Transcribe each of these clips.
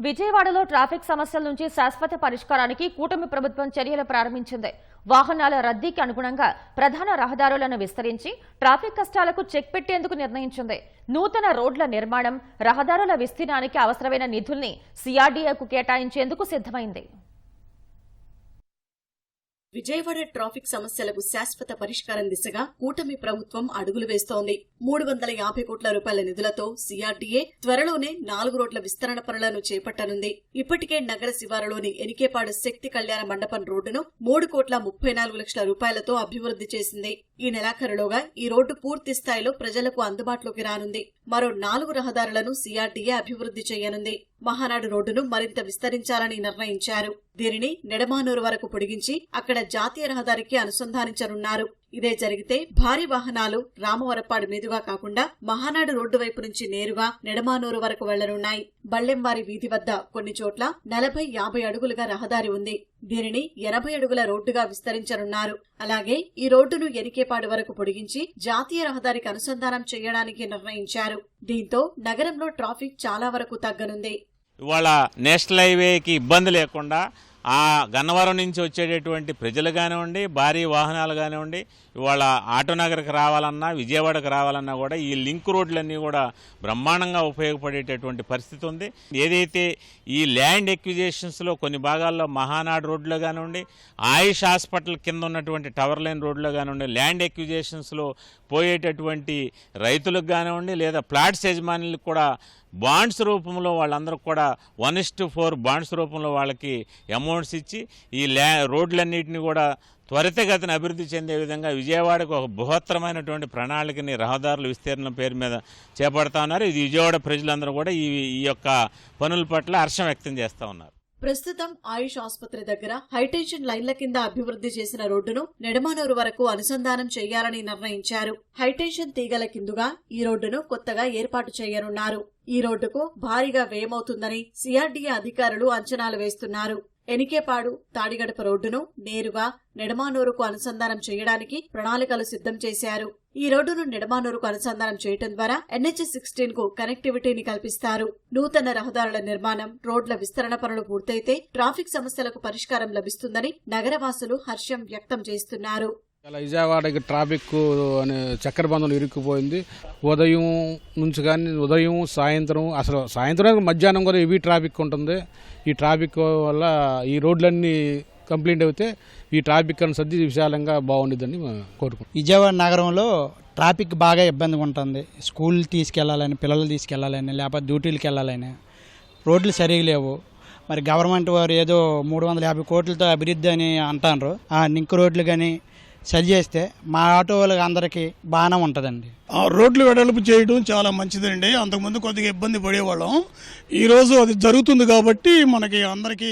విజయవాడలో ట్రాఫిక్ సమస్యల నుంచి శాశ్వత పరిష్కారానికి కూటమి ప్రభుత్వం చర్యలు ప్రారంభించింది. వాహనాల రద్దీకి అనుగుణంగా ప్రధాన రహదారులను విస్తరించి ట్రాఫిక్ కష్టాలకు చెక్ పెట్టేందుకు నిర్ణయించింది. నూతన రోడ్ల నిర్మాణం రహదారుల విస్తీర్ణానికి అవసరమైన నిధుల్ని సిఆర్డీఏకు కేటాయించేందుకు సిద్ధమైంది. విజయవాడ ట్రాఫిక్ సమస్యలకు శాశ్వత పరిష్కారం దిశగా కూటమి ప్రభుత్వం అడుగులు వేస్తోంది. మూడు వందల యాభై కోట్ల రూపాయల నిధులతో సిఆర్డీఏ త్వరలోనే నాలుగు రోడ్ల విస్తరణ పనులను చేపట్టనుంది. ఇప్పటికే నగర శివారులోని ఎనికేపాడు శక్తి కళ్యాణ మండపం రోడ్డును మూడు కోట్ల ముప్పై నాలుగు లక్షల రూపాయలతో అభివృద్ధి చేసింది. ఈ నెలాఖరులోగా ఈ రోడ్డు పూర్తి స్థాయిలో ప్రజలకు అందుబాటులోకి రానుంది. మరో నాలుగు రహదారులను సిఆర్డీఏ అభివృద్ధి చేయనుంది. మహానాడు రోడ్డును మరింత విస్తరించాలని నిర్ణయించారు. దీనిని నెడమానూరు వరకు పొడిగించి అక్కడ జాతీయ రహదారికి అనుసంధానించనున్నారు. ఇదే జరిగితే భారీ వాహనాలు రామవరపాడు మీదుగా కాకుండా మహానాడు రోడ్డు వైపు నుంచి నేరుగా నెడమానూరు వరకు వెళ్ళనున్నాయి. బళ్ళెంవారి వీధి వద్ద కొన్ని చోట్ల నలభై యాభై అడుగులుగా రహదారి ఉంది. దీనిని ఎనభై అడుగుల రోడ్డుగా విస్తరించనున్నారు. అలాగే ఈ రోడ్డును ఎనికేపాడు వరకు పొడిగించి జాతీయ రహదారికి అనుసంధానం చేయడానికి నిర్ణయించారు. దీంతో నగరంలో ట్రాఫిక్ చాలా వరకు తగ్గనుంది. ఇవాళ నేషనల్ హైవేకి ఇబ్బంది లేకుండా ఆ గన్నవరం నుంచి వచ్చేటటువంటి ప్రజలు కానివ్వండి భారీ వాహనాలు కానివ్వండి ఇవాళ ఆటోనగర్కి రావాలన్నా విజయవాడకు రావాలన్నా కూడా ఈ లింక్ రోడ్లన్నీ కూడా బ్రహ్మాండంగా ఉపయోగపడేటటువంటి పరిస్థితి ఉంది. ఏదైతే ఈ ల్యాండ్ ఎక్విజేషన్స్లో కొన్ని భాగాల్లో మహానాడు రోడ్లో కానివ్వండి ఆయుష్ హాస్పిటల్ కింద ఉన్నటువంటి టవర్ లైన్ రోడ్లో కానివ్వండి ల్యాండ్ ఎక్విజేషన్స్లో పోయేటటువంటి రైతులకు కానివ్వండి లేదా ప్లాట్స్ యజమానులకు కూడా బాండ్స్ రూపంలో వాళ్ళందరూ కూడా one is to four bonds రూపంలో వాళ్ళకి అమౌంట్ అమౌంట్స్ ఇచ్చి ఈ ల్యా రోడ్లన్నింటినీ కూడా త్వరితగతిన అభివృద్ధి చెందే విధంగా విజయవాడకు ఒక బృహత్తరమైనటువంటి ప్రణాళికని రహదారుల విస్తీర్ణం పేరు మీద చేపడతా ఉన్నారు. ఇది విజయవాడ ప్రజలందరూ కూడా ఈ ఈ యొక్క పనుల పట్ల హర్షం వ్యక్తం చేస్తూ ఉన్నారు. ప్రస్తుతం ఆయుష్ ఆసుపత్రి దగ్గర హైటెన్షన్ లైన్ల కింద అభివృద్ధి చేసిన రోడ్డును నెడమానూరు వరకు అనుసంధానం చేయాలని నిర్ణయించారు. హైటెన్షన్ తీగల కిందుగా ఈ రోడ్డును కొత్తగా ఏర్పాటు చేయనున్నారు. ఈ రోడ్డుకు భారీగా వ్యయమవుతుందని సిఆర్డీఏ అధికారులు అంచనాలు వేస్తున్నారు. ఎనికేపాడు తాడిగడప రోడ్డును నేరుగా నెడమానూరుకు అనుసంధానం చేయడానికి ప్రణాళికలు సిద్ధం చేశారు. ఈ రోడ్డును నెడమానూరుకు అనుసంధానం చేయటం ద్వారా ఎన్హెచ్ సిక్స్టీన్కు కనెక్టివిటీని కల్పిస్తారు. నూతన రహదారుల నిర్మాణం రోడ్ల విస్తరణ పనులు పూర్తయితే ట్రాఫిక్ సమస్యలకు పరిష్కారం లభిస్తుందని నగరవాసులు హర్షం వ్యక్తం చేస్తున్నారు. ఇలా విజయవాడకి ట్రాఫిక్ అనే చక్కెర ఇరుక్కుపోయింది. ఉదయం నుంచి కానీ ఉదయం సాయంత్రం అసలు సాయంత్రం మధ్యాహ్నం కూడా ఇవి ట్రాఫిక్ ఉంటుంది. ఈ ట్రాఫిక్ వల్ల ఈ రోడ్లన్నీ కంప్లీట్ అయితే ఈ ట్రాఫిక్ అని సర్ది విశాలంగా బాగుండేదని కోరుకుంటాం విజయవాడ నగరంలో ట్రాఫిక్ బాగా ఇబ్బందిగా ఉంటుంది. స్కూల్ తీసుకెళ్ళాలని పిల్లలు తీసుకెళ్ళాలని లేకపోతే డ్యూటీలకు వెళ్ళాలని రోడ్లు సరిగా లేవు. మరి గవర్నమెంట్ వారు ఏదో మూడు వందల యాభై కోట్లతో అభివృద్ధి అని అంటారు ఆ లింక్ రోడ్లు కానీ సరి చేస్తే మా ఆటో వాళ్ళకి అందరికీ బాగానే ఉంటుందండి. ఆ రోడ్లు వెడల్పు చేయడం చాలా మంచిదండి. అంతకుముందు కొద్దిగా ఇబ్బంది పడేవాళ్ళం. ఈరోజు అది జరుగుతుంది కాబట్టి మనకి అందరికీ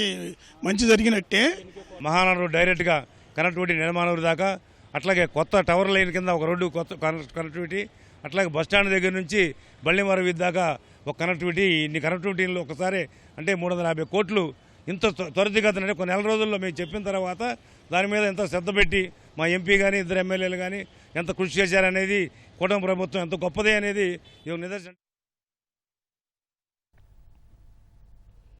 మంచి జరిగినట్టే. మహానగరం డైరెక్ట్గా కనెక్టివిటీ నిర్మాణం దాకా అట్లాగే కొత్త టవర్ లైన్ కింద ఒక రోడ్డు కొత్త కనెక్ట్- కనెక్టివిటీ అట్లాగే బస్ స్టాండ్ దగ్గర నుంచి బళ్ళిమర దాకా ఒక కనెక్టివిటీ ఇన్ని కనెక్టివిటీలు ఒకసారి అంటే మూడు వందల యాభై కోట్లు ఇంత త్వ- త్వరితగతిన అంటే కొన్ని నెల రోజుల్లో మేము చెప్పిన తర్వాత దాని మీద ఎంత శ్రద్ధ పెట్టి మా ఎంపీ కానీ ఇద్దరు ఎమ్మెల్యేలు కానీ ఎంత కృషి చేశారనేది కూటమి ప్రభుత్వం ఎంత గొప్పది అనేది నిదర్శనం